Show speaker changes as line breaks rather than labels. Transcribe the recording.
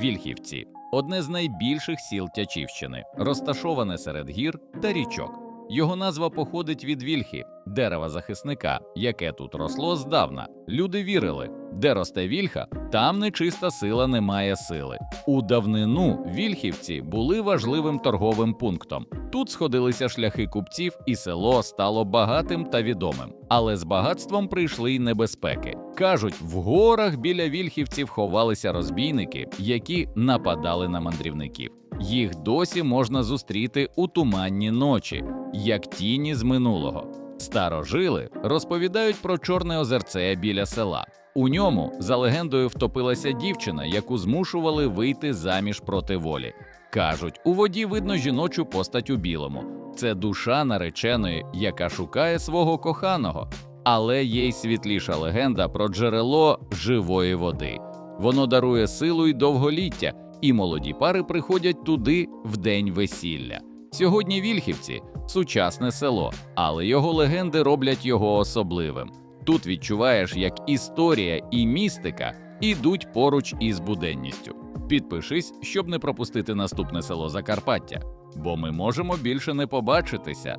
Вільхівці одне з найбільших сіл Тячівщини, розташоване серед гір та річок. Його назва походить від вільхи, дерева захисника, яке тут росло здавна. Люди вірили, де росте вільха, там нечиста сила не має сили. У давнину вільхівці були важливим торговим пунктом. Тут сходилися шляхи купців, і село стало багатим та відомим. Але з багатством прийшли й небезпеки. Кажуть, в горах біля вільхівців ховалися розбійники, які нападали на мандрівників. Їх досі можна зустріти у туманні ночі, як тіні з минулого. Старожили розповідають про чорне озерце біля села. У ньому, за легендою, втопилася дівчина, яку змушували вийти заміж проти волі. Кажуть, у воді видно жіночу постать у білому. Це душа нареченої, яка шукає свого коханого. Але є й світліша легенда про джерело живої води. Воно дарує силу й довголіття, і молоді пари приходять туди в день весілля. Сьогодні Вільхівці сучасне село, але його легенди роблять його особливим. Тут відчуваєш, як історія і містика ідуть поруч із буденністю. Підпишись, щоб не пропустити наступне село Закарпаття, бо ми можемо більше не побачитися.